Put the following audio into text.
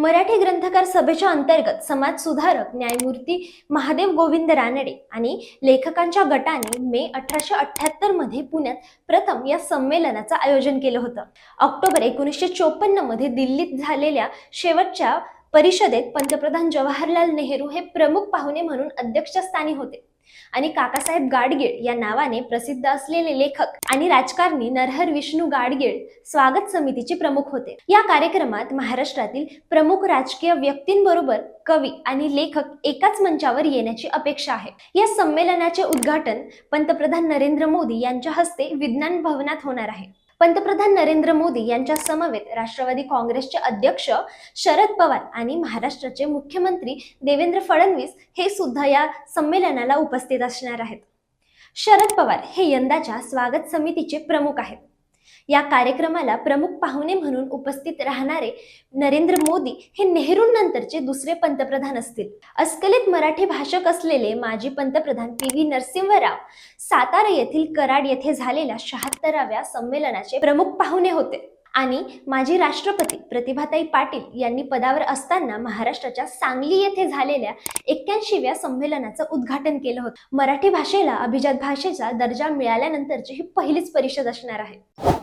मराठी ग्रंथकार सभेच्या अंतर्गत समाज सुधारक न्यायमूर्ती महादेव गोविंद रानडे आणि लेखकांच्या गटाने मे अठराशे अठ्याहत्तरमध्ये पुण्यात प्रथम या संमेलनाचं आयोजन केलं होतं. ऑक्टोबर एकोणीसशे चोपन्नमध्ये दिल्लीत झालेल्या शेवटच्या परिषदेत पंतप्रधान जवाहरलाल नेहरू हे प्रमुख पाहुणे म्हणून अध्यक्षस्थानी होते. आणि काकासाहेब गाडगीळ या नावाने प्रसिद्ध असलेले लेखक आणि राजकारणी नरहर विष्णू गाडगीळ स्वागत समितीचे प्रमुख होते. या कार्यक्रमात महाराष्ट्रातील प्रमुख राजकीय व्यक्तींबरोबर कवी आणि लेखक एकाच मंचावर येण्याची अपेक्षा आहे. या संमेलनाचे उद्घाटन पंतप्रधान नरेंद्र मोदी यांच्या हस्ते विज्ञान भवनात होणार आहे. पंतप्रधान नरेंद्र मोदी यांच्या समवेत राष्ट्रवादी काँग्रेसचे अध्यक्ष शरद पवार आणि महाराष्ट्राचे मुख्यमंत्री देवेंद्र फडणवीस हे सुद्धा या संमेलनाला उपस्थित असणार आहेत. शरद पवार हे यंदाच्या स्वागत समितीचे प्रमुख आहेत. या कार्यक्रमाला प्रमुख पाहुणे म्हणून उपस्थित राहणारे नरेंद्र मोदी हे नेहरूंनंतरचे दुसरे पंतप्रधान असतील. अस्खलित मराठी भाषक असलेले माजी पंतप्रधान पी व्ही नरसिंहराव सातारा येथील कराड येथे झालेल्या शहात्तराव्या संमेलनाचे प्रमुख पाहुणे होते. आणि माजी राष्ट्रपती प्रतिभाताई पाटील यांनी पदावर असताना महाराष्ट्राच्या सांगली येथे झालेल्या एक्क्याऐंशीव्या संमेलनाचं उद्घाटन केलं होतं. मराठी भाषेला अभिजात भाषेचा दर्जा मिळाल्यानंतरची ही पहिलीच परिषद असणार आहे.